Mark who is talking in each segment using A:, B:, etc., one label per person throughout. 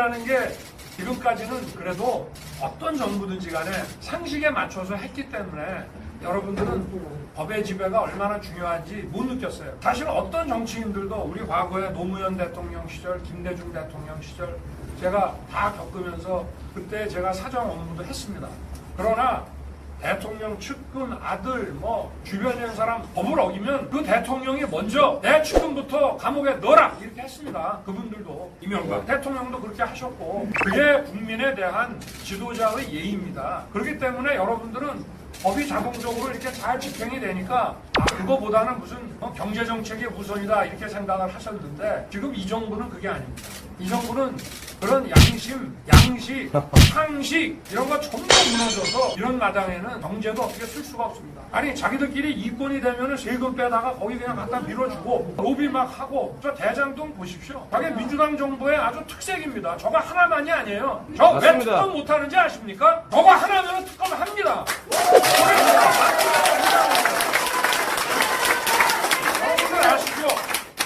A: 정치라는 게 지금까지는 그래도 어떤 정부든지 간에 상식에 맞춰서 했기 때문에 여러분들은 법의 지배가 얼마나 중요한지 못 느꼈어요. 사실 어떤 정치인들도 우리 과거에 노무현 대통령 시절, 김대중 대통령 시절 제가 다 겪으면서 그때 제가 사정 업무도 했습니다. 그러나 대통령 측근 아들 뭐 주변에 있는 사람 법을 어기면 그 대통령이 먼저 내 측근부터 감옥에 넣어라 이렇게 했습니다. 그분들도 이명박 대통령도 그렇게 하셨고 그게 국민에 대한 지도자의 예의입니다. 그렇기 때문에 여러분들은 법이 자동적으로 이렇게 잘 집행이 되니까 아, 그거보다는 무슨 어, 경제 정책이 우선이다 이렇게 생각을 하셨는데 지금 이 정부는 그게 아닙니다. 이 정부는 그런 양심, 양식, 상식 이런 거 전부 무너져서 이런 마당에는 경제도 어떻게 쓸 수가 없습니다. 아니 자기들끼리 이권이 되면은 세금 빼다가 거기 그냥 갖다 밀어주고 로비 막 하고 저 대장동 보십시오. 저게 민주당 정부의 아주 특색입니다. 저거 하나만이 아니에요. 저 왜. 특검 못하는지 아십니까? 저거 하나면 특검 합니다. 여러분들 아시죠?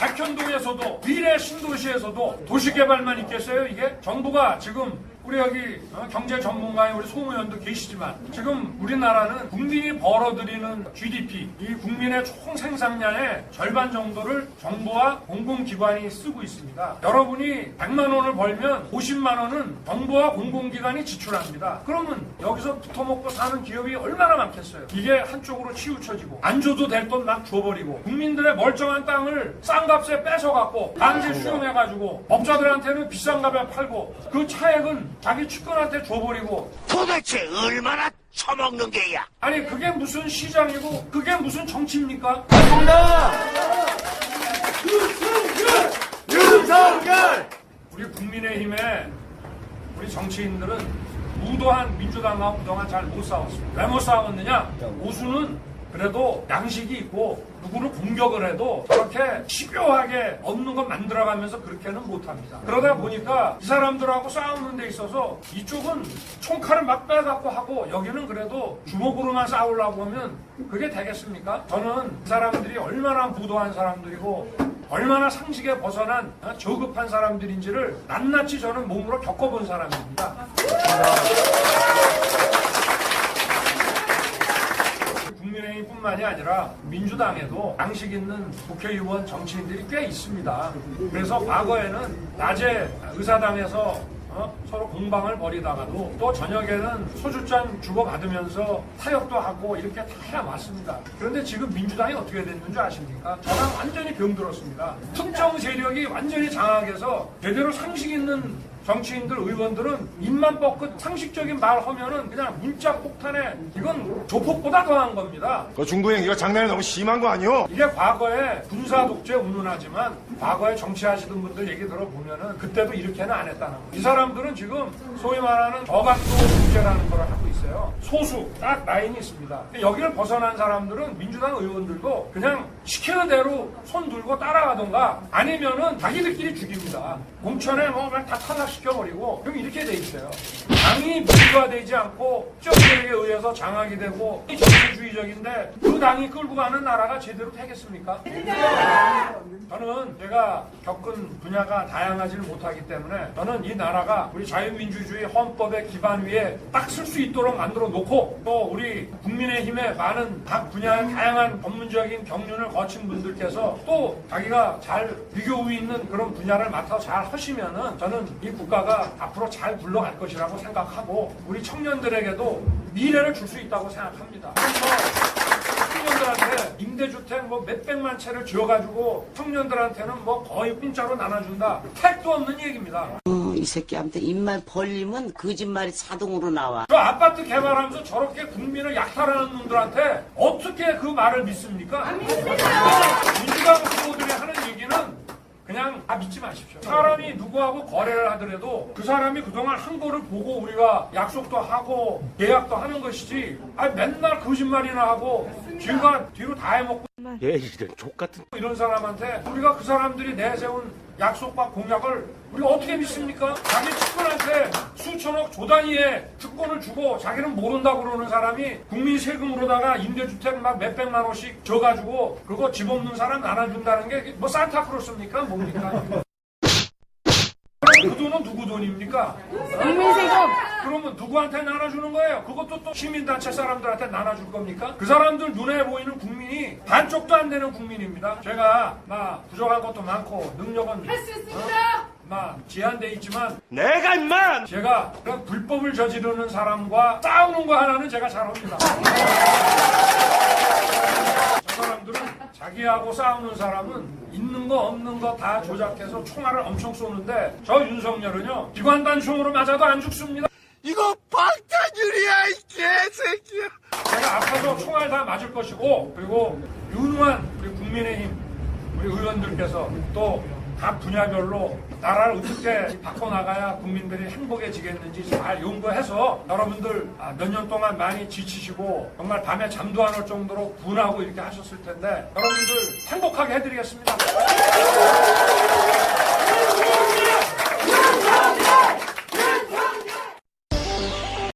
A: 백현동에서도 미래 신도시에서도 도시개발만 있겠어요 이게? 정부가 지금 우리 여기 어, 경제 전문가인 우리 송 의원도 계시지만 지금 우리나라는 국민이 벌어들이는 GDP 이 국민의 총 생산량의 절반 정도를 정부와 공공기관이 쓰고 있습니다. 여러분이 100만 원을 벌면 50만 원은 정부와 공공기관이 지출합니다. 그러면 여기서 붙어먹고 사는 기업이 얼마나 많겠어요? 이게 한쪽으로 치우쳐지고 안 줘도 될 돈 막 줘버리고 국민들의 멀쩡한 땅을 싼 값에 뺏어갖고 강제 수용해가지고 법자들한테는 비싼 값에 팔고 그 차액은 자기 측근한테 줘버리고
B: 도대체 얼마나 처먹는 게야?
A: 아니 그게 무슨 시장이고 그게 무슨 정치입니까?
C: 맞습니다. 윤석열!
A: 우리 국민의힘의 우리 정치인들은 무도한 민주당하고 그동안 잘 못 싸웠습니다. 왜 못 싸웠느냐? 오수는 그래도 양식이 있고 누구를 공격을 해도 저렇게 집요하게 없는 것 만들어가면서 그렇게는 못합니다. 그러다 보니까 이 사람들하고 싸우는 데 있어서 이쪽은 총칼을 막 빼갖고 하고 여기는 그래도 주먹으로만 싸우려고 하면 그게 되겠습니까? 저는 이 사람들이 얼마나 무도한 사람들이고 얼마나 상식에 벗어난 어, 저급한 사람들인지를 낱낱이 저는 몸으로 겪어본 사람입니다. 국민의힘뿐만이 아니라 민주당에도 양식 있는 국회의원 정치인들이 꽤 있습니다. 그래서 과거에는 낮에 의사당에서 어? 서로 공방을 벌이다가도 또 저녁에는 소주잔 주고받으면서 타협도 하고 이렇게 다 해왔습니다. 그런데 지금 민주당이 어떻게 됐는 줄 아십니까? 저랑 완전히 병들었습니다. 특정 세력이 완전히 장악해서 제대로 상식 있는 정치인들, 의원들은 입만 뻗고 상식적인 말 하면은 그냥 문자 폭탄에 이건 조폭보다 더한 겁니다.
C: 그 중도형 이거 장난이 너무 심한 거 아니오?
A: 이게 과거에 군사 독재 운운하지만 과거에 정치하시던 분들 얘기 들어보면은 그때도 이렇게는 안 했다는 거예요. 이 사람들은 지금 소위 말하는 저각도 문제라는 걸 하고 있어요. 소수 딱 라인이 있습니다. 여기를 벗어난 사람들은 민주당 의원들도 그냥 시키는 대로 손 들고 따라가던가 아니면은 자기들끼리 죽입니다. 공천에 뭐 그냥 다 탈락시켜버리고 그럼 이렇게 돼 있어요. 당이 민주화되지 않고 정책에 의해서 장악이 되고 정치주의적인데 그 당이 끌고 가는 나라가 제대로 되겠습니까? 저는 제가 겪은 분야가 다양하지를 못하기 때문에 저는 이 나라가 우리 자유민주주의 헌법의 기반 위에 딱 쓸 수 있도록 만들어 놓고 또 우리 국민의힘의 많은 각 분야의 다양한 법문적인 경륜을 거친 분들께서 또 자기가 잘 비교 위 있는 그런 분야를 맡아 잘 하시면은 저는 이 국가가 앞으로 잘 굴러갈 것이라고 생각 하고 우리 청년들에게도 미래를 줄 수 있다고 생각합니다. 그래서 청년들한테 임대주택 뭐 몇백만 채를 지어가지고 청년들한테는 뭐 거의 공짜로 나눠준다. 택도 없는 얘기입니다.
D: 어, 이 새끼한테 입만 벌리면 거짓말이 자동으로 나와.
A: 저 아파트 개발하면서 저렇게 국민을 약탈하는 놈들한테 어떻게 그 말을 믿습니까? 민주당 후보들이 하는 그냥 다 믿지 마십시오. 사람이 누구하고 거래를 하더라도 그 사람이 그동안 한 거를 보고 우리가 약속도 하고 계약도 하는 것이지 아 맨날 거짓말이나 하고 뒤가 뒤로 다 해먹고
C: 얘 이런 족같은.
A: 이런 사람한테 우리가 그 사람들이 내세운 약속과 공약을 우리가 어떻게 믿습니까? 자기 측근한테 수천억 조 단위의 특권을 주고 자기는 모른다 그러는 사람이 국민 세금으로다가 임대주택 막 몇백만 원씩 줘가지고 그거 집 없는 사람 나눠준다는 게 뭐 산타크로스입니까? 뭡니까? 돈입니까?
E: 국민 세금
A: 그러면 누구한테 나눠주는 거예요? 그것도 또 시민단체 사람들한테 나눠줄 겁니까? 그 사람들 눈에 보이는 국민이 반쪽도 안 되는 국민입니다. 제가 막 부족한 것도 많고 능력은 할 수 있습니다. 막 제한돼 있지만
C: 내가 임마!
A: 제가 그런 불법을 저지르는 사람과 싸우는 거 하나는 제가 잘합니다. 저 사람들은 자기하고 싸우는 사람은 있는 거 없는 거 다 조작해서 총알을 엄청 쏘는데 저 윤석열은요 기관단 총으로 맞아도 안 죽습니다.
B: 이거 방탄유리야 이 개새끼야.
A: 제가 아파서 총알 다 맞을 것이고 그리고 유능한 우리 국민의힘 우리 의원들께서 또 각 분야별로 나라를 어떻게 바꿔나가야 국민들이 행복해지겠는지 잘 연구해서 여러분들 아, 몇 년 동안 많이 지치시고 정말 밤에 잠도 안 올 정도로 분하고 이렇게 하셨을 텐데 여러분들 행복하게 해드리겠습니다.